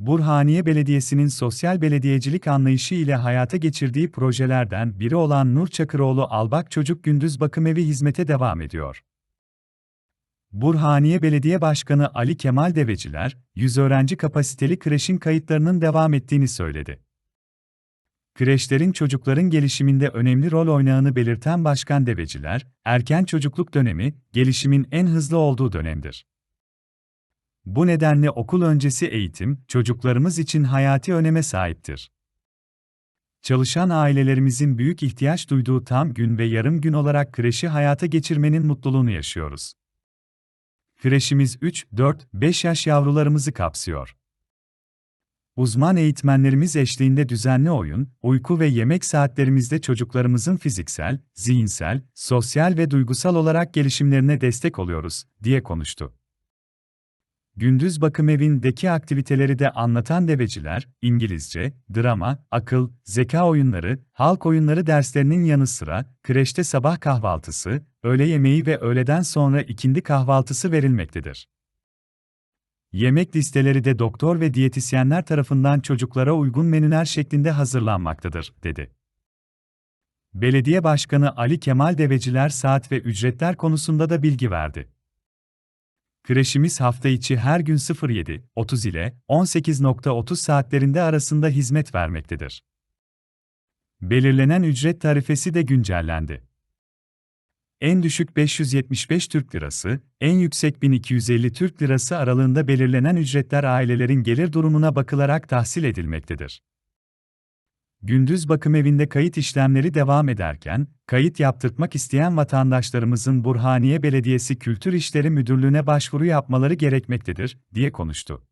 Burhaniye Belediyesi'nin sosyal belediyecilik anlayışı ile hayata geçirdiği projelerden biri olan Nur Çakıroğlu Albak Çocuk Gündüz Bakımevi hizmete devam ediyor. Burhaniye Belediye Başkanı Ali Kemal Deveciler, 100 öğrenci kapasiteli kreşin kayıtlarının devam ettiğini söyledi. Kreşlerin çocukların gelişiminde önemli rol oynağını belirten Başkan Deveciler, erken çocukluk dönemi, gelişimin en hızlı olduğu dönemdir. Bu nedenle okul öncesi eğitim, çocuklarımız için hayati öneme sahiptir. Çalışan ailelerimizin büyük ihtiyaç duyduğu tam gün ve yarım gün olarak kreşi hayata geçirmenin mutluluğunu yaşıyoruz. Kreşimiz 3, 4, 5 yaş yavrularımızı kapsıyor. Uzman eğitmenlerimiz eşliğinde düzenli oyun, uyku ve yemek saatlerimizde çocuklarımızın fiziksel, zihinsel, sosyal ve duygusal olarak gelişimlerine destek oluyoruz, diye konuştu. Gündüz bakım evindeki aktiviteleri de anlatan deveciler, İngilizce, drama, akıl, zeka oyunları, halk oyunları derslerinin yanı sıra, kreşte sabah kahvaltısı, öğle yemeği ve öğleden sonra ikindi kahvaltısı verilmektedir. Yemek listeleri de doktor ve diyetisyenler tarafından çocuklara uygun menüler şeklinde hazırlanmaktadır, dedi. Belediye Başkanı Ali Kemal Deveciler saat ve ücretler konusunda da bilgi verdi. Kreşimiz hafta içi her gün 07.30 ile 18.30 saatlerinde arasında hizmet vermektedir. Belirlenen ücret tarifesi de güncellendi. En düşük 575 Türk Lirası, en yüksek 1250 Türk Lirası aralığında belirlenen ücretler ailelerin gelir durumuna bakılarak tahsil edilmektedir. Gündüz bakım evinde kayıt işlemleri devam ederken, kayıt yaptırtmak isteyen vatandaşlarımızın Burhaniye Belediyesi Kültür İşleri Müdürlüğü'ne başvuru yapmaları gerekmektedir, diye konuştu.